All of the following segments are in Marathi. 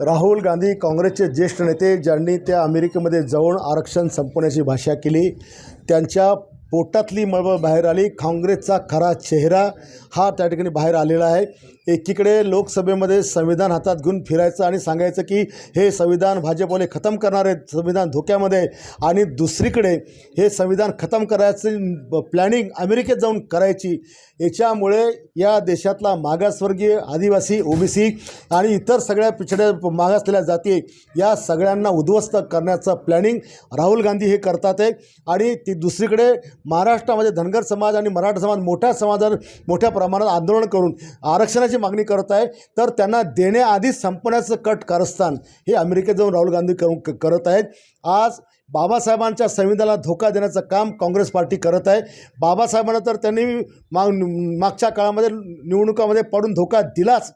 राहुल गांधी काँग्रेसचे ज्येष्ठ नेते ज्यांनी त्या अमेरिकेमध्ये जाऊन आरक्षण संपवण्याची भाषा केली त्यांच्या पोटातली मळबळ बाहेर आली. काँग्रेसचा खरा चेहरा हा त्या ठिकाणी बाहेर आलेला आहे. एकीकडे लोकसभेमध्ये संविधान हातात घेऊन फिरायचं आणि सांगायचं की हे संविधान भाजपवाले खतम करणार आहेत संविधान धोक्यामध्ये आणि दुसरीकडे हे संविधान खतम करायचं प्लॅनिंग अमेरिकेत जाऊन करायची. याच्यामुळे या देशातला मागासवर्गीय आदिवासी ओबीसी आणि इतर सगळ्या पिछड्या मागासलेल्या जाती या सगळ्यांना उद्ध्वस्त करण्याचं प्लॅनिंग राहुल गांधी हे करतात आहे. आणि ती दुसरीकडे महाराष्ट्रामध्ये धनगर समाज आणि मराठा समाज मोठ्या समाजावर मोठ्या प्रमाणात आंदोलन करून आरक्षणाची मागणी करत आहे. तर त्यांना देण्याआधीच संपण्याचं कट कारस्थान हे अमेरिकेत जाऊन राहुल गांधी करून क- करत आहेत. आज बाबासाहेबांच्या संविधानाला धोका देण्याचं काम काँग्रेस पार्टी करत आहे. बाबासाहेबांना तर त्यांनी माग मागच्या काळामध्ये निवडणुकामध्ये पडून धोका दिलाच.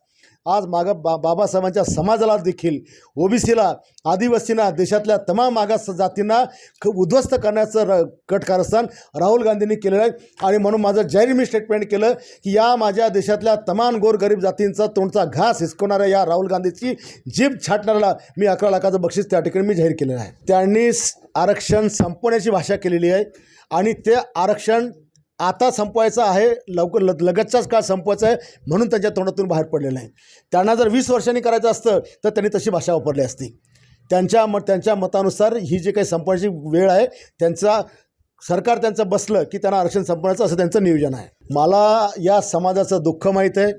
आज मागं बा बाबासाहेबांच्या समाजाला देखील ओबीसीला आदिवासींना देशातल्या तमाम मागास जातींना ख उद्ध्वस्त करण्याचं र कट कारस्थान राहुल गांधींनी केलेलं आहे. आणि म्हणून माझं जाहीर मी स्टेटमेंट केलं की या माझ्या देशातल्या तमाम गोरगरीब जातींचा तोंडचा घास हिसकवणाऱ्या या राहुल गांधीची जीभ छाटणाऱ्याला मी अकरा लाखाचं बक्षीस त्या ठिकाणी मी जाहीर केलेलं आहे. त्यांनी स- आरक्षण संपवण्याची भाषा केलेली आहे. आणि ते आरक्षण आता संपवायचं आहे लवकर ल लगतचाच काळ संपवायचा आहे म्हणून त्यांच्या तोंडातून बाहेर पडलेलं आहे. त्यांना जर वीस वर्षांनी करायचं असतं तर त्यांनी तशी भाषा वापरली असती. त्यांच्या मत त्यांच्या मतानुसार ही जी काही संपवायची वेळ आहे त्यांचा सरकार त्यांचं बसलं की त्यांना आरक्षण संपवायचं असं त्यांचं नियोजन आहे. मला या समाजाचं दुःख माहीत आहे.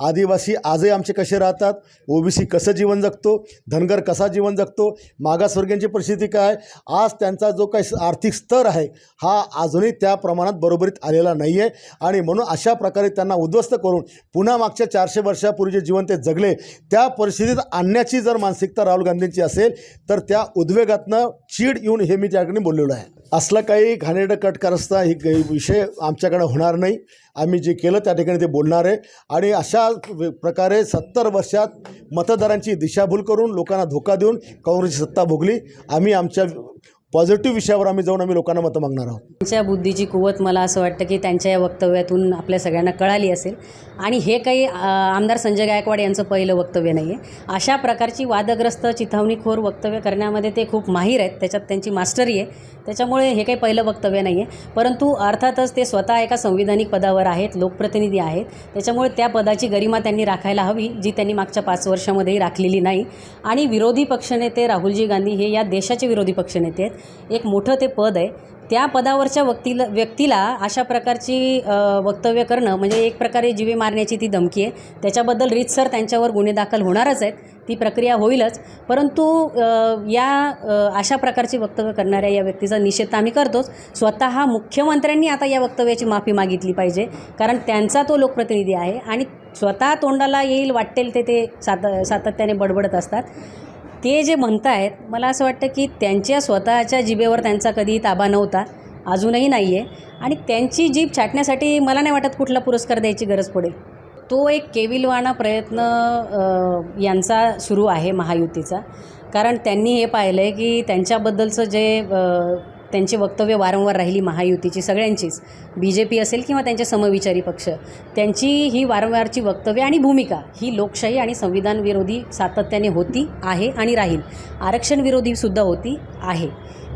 आदिवासी आजही आमचे कसे राहतात? ओबीसी कसं जीवन जगतो? धनगर कसा जीवन जगतो? मागासवर्गीयांची परिस्थिती काय? आज त्यांचा जो काही आर्थिक स्तर आहे हा अजूनही त्या प्रमाणात बरोबरीत आलेला नाही आहे आणि म्हणून अशा प्रकारे त्यांना उद्ध्वस्त करून पुन्हा मागच्या चारशे वर्षापूर्वी जे जीवन ते जगले त्या परिस्थितीत आणण्याची जर मानसिकता राहुल गांधींची असेल तर त्या उद्वेगातनं चीड येऊन हे मी त्या ठिकाणी बोललेलो आहे. असलं काही घाणेरडं कट करस्ता ही विषय आमच्याकडे होणार नाही. आम्ही जे केलं त्या ठिकाणी ते बोलणार आहे. आणि अशा प्रकारे सत्तर वर्षात मतदारांची दिशाभूल करून लोकांना धोका देऊन काँग्रेसची सत्ता भोगली. आम्ही आमच्या पॉझिटिव्ह विषयावर आम्ही जाऊन आम्ही लोकांना मतं मागणार आहोत. त्यांच्या बुद्धीची कुवत मला असं वाटतं की त्यांच्या या वक्तव्यातून आपल्या सगळ्यांना कळाली असेल. आणि हे काही आ, आमदार संजय गायकवाड यांचं पहिलं वक्तव्य नाही आहे अशा प्रकारची वादग्रस्त चिथावणीखोर वक्तव्य करण्यामध्ये ते खूप माहीर आहेत. त्याच्यात त्यांची मास्टरी आहे. त्याच्यामुळे हे काही पहिलं वक्तव्य नाही आहे परंतु अर्थातच ते स्वतः एका संविधानिक पदावर आहेत लोकप्रतिनिधी आहेत. त्याच्यामुळे त्या पदाची गरिमा त्यांनी राखायला हवी जी त्यांनी मागच्या पाच वर्षामध्येही राखलेली नाही. आणि विरोधी पक्षनेते राहुलजी गांधी हे या देशाचे विरोधी पक्षनेते आहेत. एक मोठं ते पद आहे. त्या पदावरच्या व्यक्तीला व्यक्तीला अशा प्रकारची वक्तव्य करणं म्हणजे एक प्रकारे जीवे मारण्याची ती धमकी आहे. त्याच्याबद्दल रीतसर त्यांच्यावर गुन्हे दाखल होणारच आहेत. ती प्रक्रिया होईलच. परंतु या अशा प्रकारची वक्तव्य करणाऱ्या या व्यक्तीचा निषेध तर आम्ही करतोच. स्वतः मुख्यमंत्र्यांनी आता या वक्तव्याची माफी मागितली पाहिजे. कारण त्यांचा तो लोकप्रतिनिधी आहे आणि स्वतः तोंडाला येईल वाटेल ते ते सात सातत्याने बडबडत असतात. ते जे म्हणतायत मला असं वाटतं की त्यांच्या स्वतःच्या जिभेवर त्यांचा कधीही ताबा नव्हता अजूनही नाही आहे आणि त्यांची जीभ छाटण्यासाठी मला नाही वाटत कुठला पुरस्कार द्यायची गरज पडेल. तो एक केविलवाणा प्रयत्न यांचा सुरू आहे महायुतीचा. कारण त्यांनी हे पाहिलं आहे की त्यांच्याबद्दलचं जे त्यांची वक्तव्य वारंवार राहिली महायुतीची सगळ्यांचीच. बी जे पी असेल किंवा त्यांचे समविचारी पक्ष त्यांची ही वारंवारची वक्तव्य आणि भूमिका ही लोकशाही आणि संविधान विरोधी सातत्याने होती आहे आणि राहील. आरक्षणविरोधीसुद्धा होती आहे.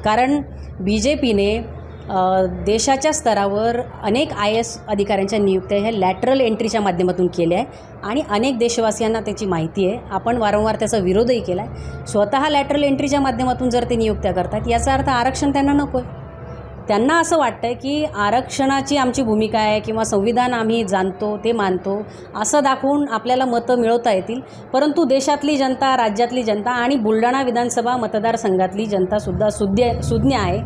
कारण बी जे पीने देशाच्या स्तरावर अनेक आय एस अधिकाऱ्यांच्या नियुक्त्या ह्या लॅटरल एंट्रीच्या माध्यमातून केल्या आहे आणि अनेक देशवासियांना त्याची माहिती आहे. आपण वारंवार त्याचा विरोधही केला आहे स्वतः लॅटरल एंट्रीच्या माध्यमातून जर ते नियुक्त्या करतात याचा अर्थ आरक्षण त्यांना नको आहे. त्यांना असं वाटतं आहे की आरक्षणाची आमची भूमिका आहे किंवा संविधान आम्ही जाणतो ते मानतो असं दाखवून आपल्याला मतं मिळवता येतील. परंतु देशातली जनता राज्यातली जनता आणि बुलढाणा विधानसभा मतदारसंघातली जनतासुद्धा सुज्ञ सुज्ञ आहे.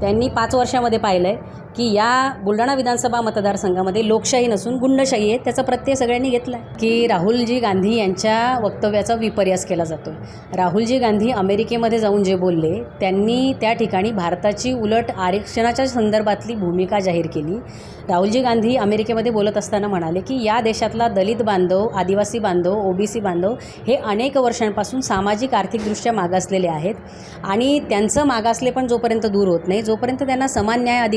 त्यांनी पाच वर्षामध्ये पाहिलं आहे की या बुलढाणा विधानसभा मतदारसंघामध्ये लोकशाही नसून गुंडशाही आहे त्याचा प्रत्यय सगळ्यांनी घेतला आहे की राहुलजी गांधी यांच्या वक्तव्याचा विपर्यास केला जातो राहुलजी गांधी अमेरिकेमध्ये जाऊन जे बोलले त्यांनी त्या ठिकाणी भारताची उलट आरक्षणाच्या संदर्भातली भूमिका जाहीर केली. राहुलजी गांधी अमेरिकेमध्ये बोलत असताना म्हणाले की या देशातला दलित बांधव आदिवासी बांधव ओबीसी बांधव हे अनेक वर्षांपासून सामाजिक आर्थिकदृष्ट्या मागासलेले आहेत आणि त्यांचं मागासले पण जोपर्यंत दूर होत नाही जोपर्यंत त्यांना समान न्याय अधिक